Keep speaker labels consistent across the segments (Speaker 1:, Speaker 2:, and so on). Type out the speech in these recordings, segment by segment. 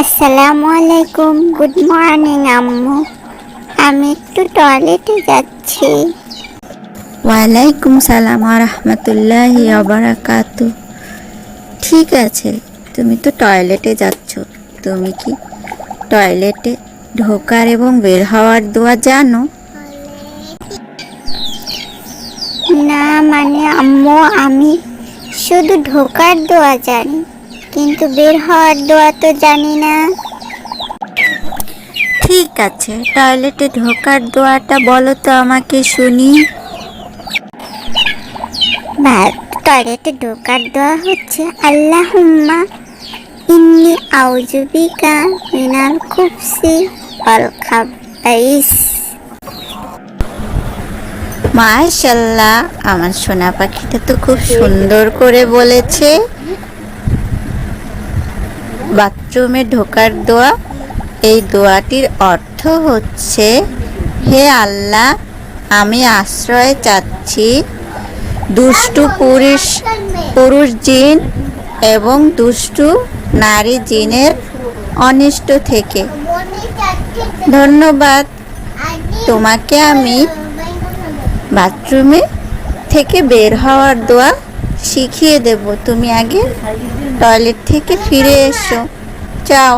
Speaker 1: আসসালামু আলাইকুম। Good morning আম্মু। আমি একটু টয়লেটে যাচ্ছি।
Speaker 2: ওয়ালাইকুম সালাম রহমতুল্লাহি আবরাকাতু ঠিক আছে তুমি তো টয়লেটে যাচ্ছ। তুমি কি টয়লেটে ঢোকার এবং বের হওয়ার দোয়া জানো?
Speaker 1: না মানে আম্মু আমি শুধু ঢোকার দোয়া জানি। কিন্তু বের হওয়ার দোয়া তো জানি না।
Speaker 2: ঠিক আছে টয়লেটে ঢোকার দোয়াটা বলো তো আমাকে শুনি।
Speaker 1: টয়লেটে ঢোকার দোয়া হচ্ছে আল্লাহুম্মা ইন্নি আউজুবিকা মিনাল খুবসি অল খাবাইস
Speaker 2: মাশাল্লাহ আমার সোনা পাখিটা তো খুব সুন্দর করে বলেছে। বাথরুমে ঢোকার দোয়া। এই দোয়াটির অর্থ হচ্ছে, হে আল্লাহ, আমি আশ্রয় চাচ্ছি দুষ্টু পুরুষ পুরুষ জিন এবং দুষ্টু নারী জিনের অনিষ্ট থেকে। ধন্যবাদ। তোমাকে আমি বাথরুমে থেকে বের হওয়ার দোয়া শিখিয়ে দেব। তুমি আগে টয়লেট থেকে ফিরে এসো। যাও।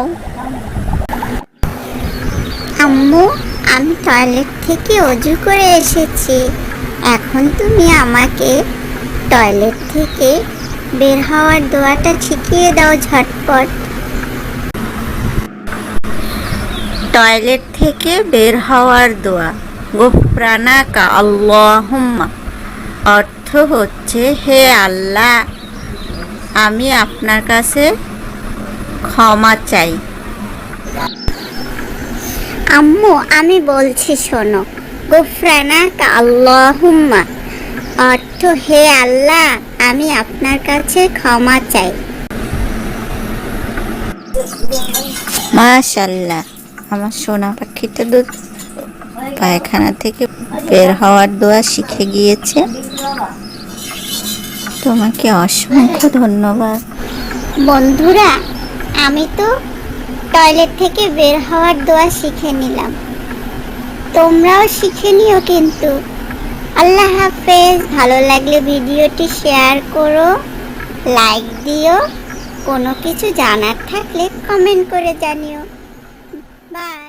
Speaker 1: আম্মু আমি টয়লেট থেকে অজু করে এসেছি। এখন তুমি আমাকে টয়লেট থেকে বের হওয়ার দোয়াটা শিখিয়ে দাও ঝটপট।
Speaker 2: টয়লেট থেকে বের হওয়ার দোয়া। গোপ্রানাকা আল্লাহুম্মা। অর্থ হচ্ছে হে আল্লাহ আমি আপনার কাছে ক্ষমা চাই।
Speaker 1: আম্মু আমি বলছি শোনো। গুফরানা আল্লাহুম্মা। অর্থ হে আল্লাহ আমি আপনার কাছে ক্ষমা চাই।
Speaker 2: মাশাল্লাহ আমার সোনা পাখিটা তো পায়খানা থেকে বের হওয়ার দোয়া শিখে গিয়েছে। তোমাকে অসংখ্য ধন্যবাদ।
Speaker 1: বন্ধুরা আমি তো টয়লেট থেকে বের হওয়ার দোয়া শিখে নিলাম। তোমরাও শিখে নিও কিন্তু। আল্লাহ হাফেজ। ভালো লাগলে ভিডিওটি শেয়ার করো, লাইক দিও, কোনো কিছু জানার থাকলে কমেন্ট করে জানিও। বাই।